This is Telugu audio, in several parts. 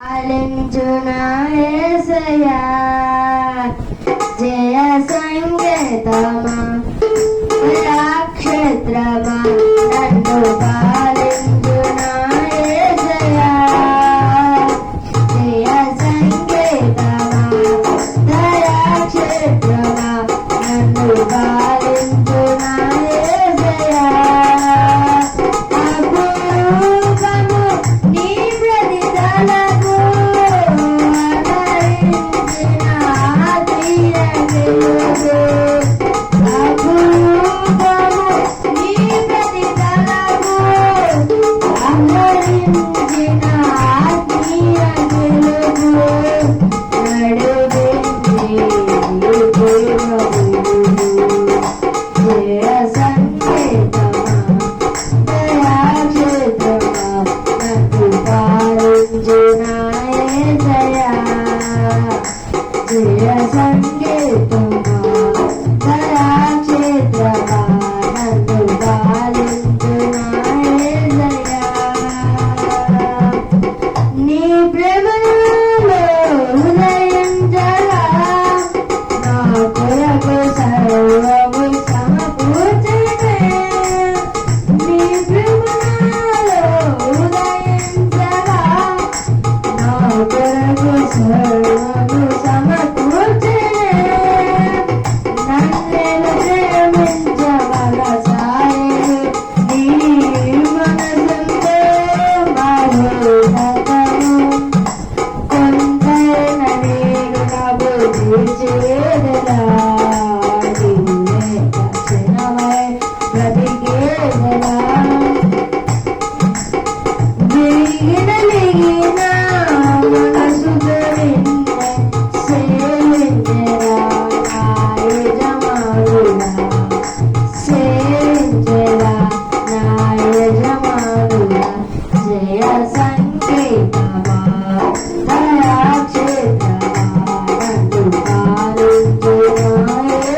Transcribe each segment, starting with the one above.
అలింజునా Yesayya Thank you. Thank you.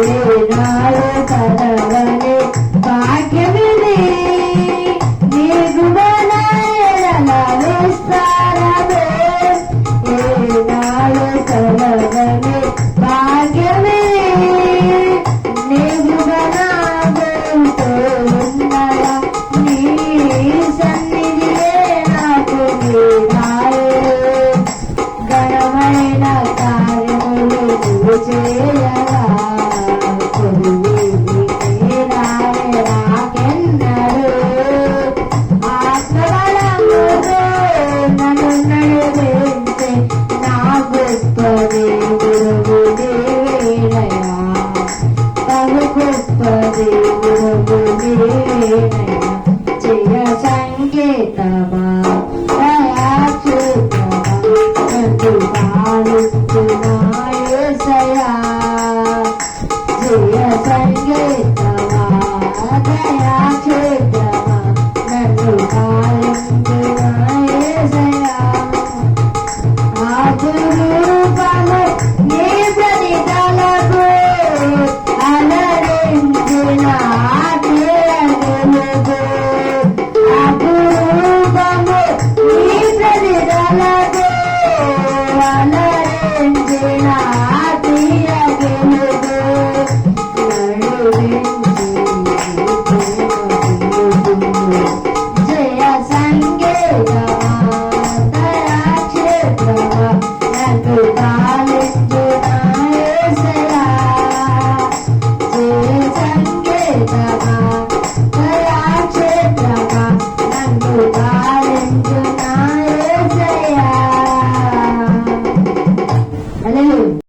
ஒரு நாள் கணவனே பாக்கியம் సంకేతమా